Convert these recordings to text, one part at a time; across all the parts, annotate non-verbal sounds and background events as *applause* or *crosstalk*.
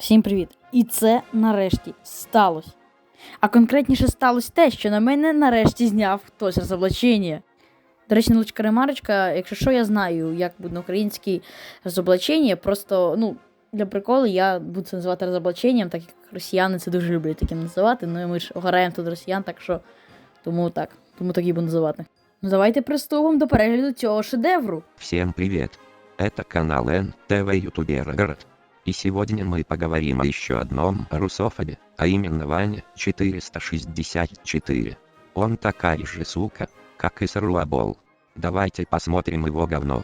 Всім привіт! І це нарешті сталося. А конкретніше сталося те, що на мене нарешті зняв хтось розоблачення. До речі, Налучка ремарочка, якщо що, я знаю, як буде на українській розоблачення, просто, ну, для приколу я буду це називати розоблаченням, так як росіяни це дуже люблять таким називати. Ну і ми ж ограємо тут росіян, так що тому так, тому так і буду називати. Ну давайте приступимо до перегляду цього шедевру. Всем привет! Это канал НТВ Ютубера Город. И сегодня мы поговорим о еще одном русофобе, а именно Ваня 464. Он такая же сука, как и Саруабол. Давайте посмотрим его говно.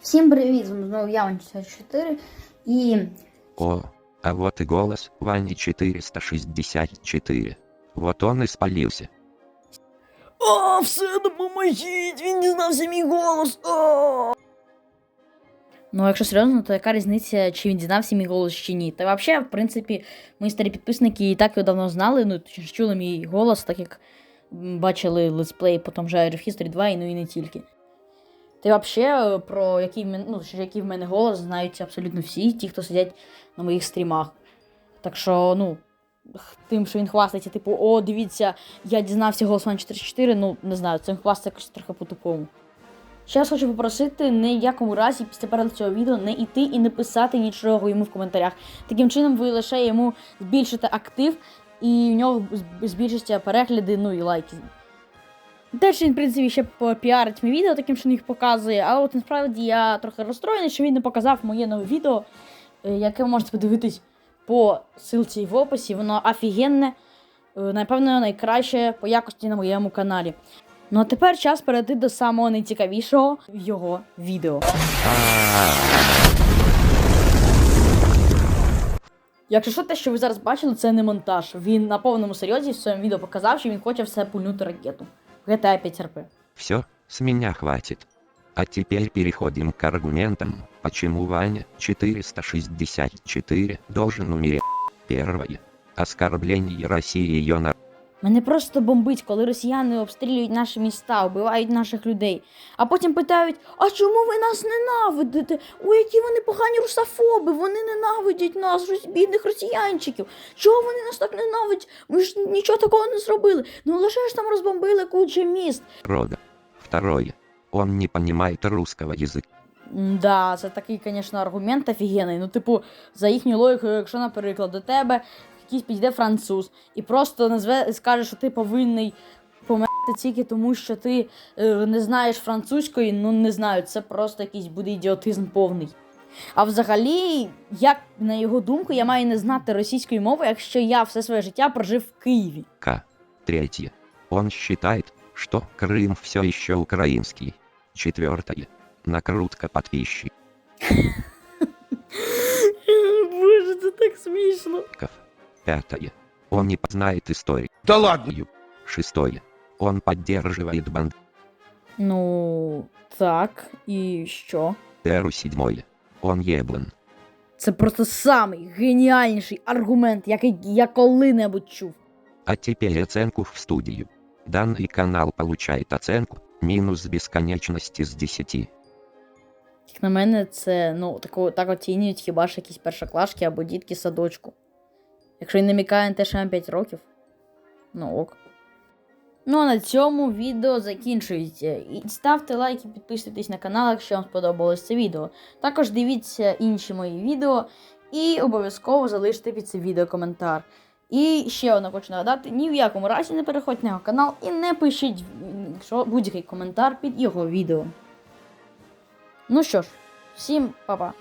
Всім привіт! З вами знову я, Ван 64 і О, а вот и голос Вани 464. Вот он и спалился. О, все, допоможіть! Він дізнався мій голос! О! Ну, якщо серйозно, то яка різниця, чи він дізнався мій голос чи ні? Та взагалі, в принципі, мої старі підписники і так його давно знали, ну точніше чули мій голос, так як бачили летсплей по тому же Air History 2, і ну і не тільки. Та взагалі, про який, ну, який в мене голос, знають абсолютно всі, ті, хто сидять на моїх стрімах. Так що, ну, тим, що він хвастається, типу, о, дивіться, я дізнався голос Ван 44, ну, не знаю, цим хвастається якось трохи по-тупому. Ще раз хочу попросити ні в якому разі після перегляду цього відео не йти і не писати нічого йому в коментарях. Таким чином ви лише йому збільшите актив, і в нього збільшаться перегляди, ну і лайки. Теж він, в принципі, ще попіарить мій відео, таким чином їх показує, але от насправді я трохи розстроєний, що він не показав моє нове відео, е, яке ви можете подивитись по ссылці в описі. Воно офігенне, е, напевно, найкраще по якості на моєму каналі. Ну а тепер час перейти до самого найцікавішого його відео. Якщо що, те, що ви зараз бачили, це не монтаж. Він на повному серйозі в своєму відео показав, що він хоче все пульнути ракету. GTA 5 RP. Все, с меня хватит. А теперь переходим к аргументам, почему Ваня 464 должен умереть. Первое. Оскорбление России и ее народа. Мене просто бомбить, коли росіяни обстрілюють наші міста, вбивають наших людей. А потім питають: а чому ви нас ненавидите? Ой, які вони погані русофоби, вони ненавидять нас, бідних росіянчиків. Чого вони нас так ненавидять? Ми ж нічого такого не зробили. Ну лише ж там розбомбили кучу міст. Второе. Он не понимает русского языка. Да, це такий, звісно, аргумент офігенний. Ну, типу, за їхню логіку, якщо, наприклад, до тебе якийсь підійде француз і просто назве скаже, що ти повинний померти тільки тому, що ти е, не знаєш французької, ну не знаю, це просто якийсь буде ідіотизм повний. А взагалі, як на його думку, я маю не знати російської мови, якщо я все своє життя прожив в Києві. К. Третье. Он считает, что Крым все еще украинский. Четвертое. Накрутка подписчиков. *laughs* Боже, це так смішно. Пятое. Он не познает историю. Да ладно. Шестое. Он поддерживает банд. Ну, так, і що? Эру седьмое. Он еблан. Це просто самий геніальніший аргумент, який я коли-небудь чув. А теперь оценку в студию. Данный канал получает оценку минус бесконечности с 10. Як на мене, це ну, тако, так оцінюють хіба ж якісь першоклашки або дітки садочку. Якщо він намікає на те, що вам 5 років, ну ок. Ну а на цьому відео закінчується. І ставте лайк і підписуйтесь на канал, якщо вам сподобалось це відео. Також дивіться інші мої відео і обов'язково залиште під це відео коментар. І ще одне хочу нагадати: ні в якому разі не переходьте на його канал і не пишіть якщо будь-який коментар під його відео. Ну що ж, всім па-па.